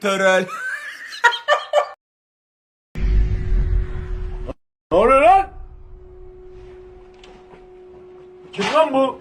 törel. Ne oluyor lan? Kim lan bu?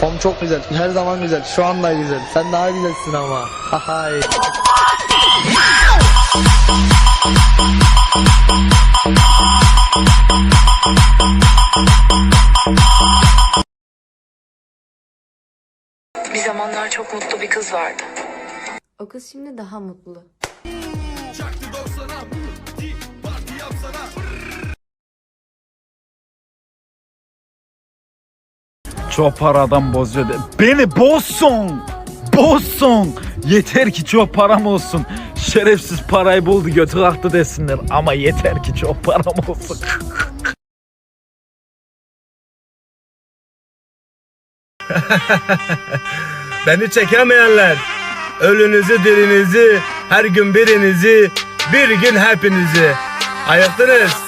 Kafam çok güzel. Her zaman güzel. Şu anda güzel. Sen daha güzelsin ama. Hahay. Bir zamanlar çok mutlu bir kız vardı. O kız şimdi daha mutlu. Çok paradan bozuyor. de- Beni bozsun. Bozsun. Yeter ki çok param olsun. Şerefsiz parayı buldu götü kalktı desinler. Ama yeter ki çok param olsun. Beni çekemeyenler. Ölünüzü dirinizi, her gün birinizi, bir gün hepinizi. Ayıktınız.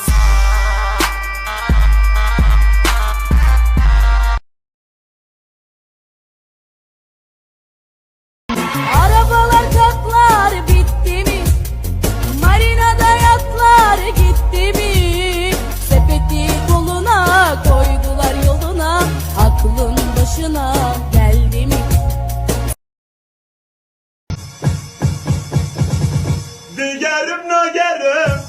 başına geldi mi? Digerim nagerim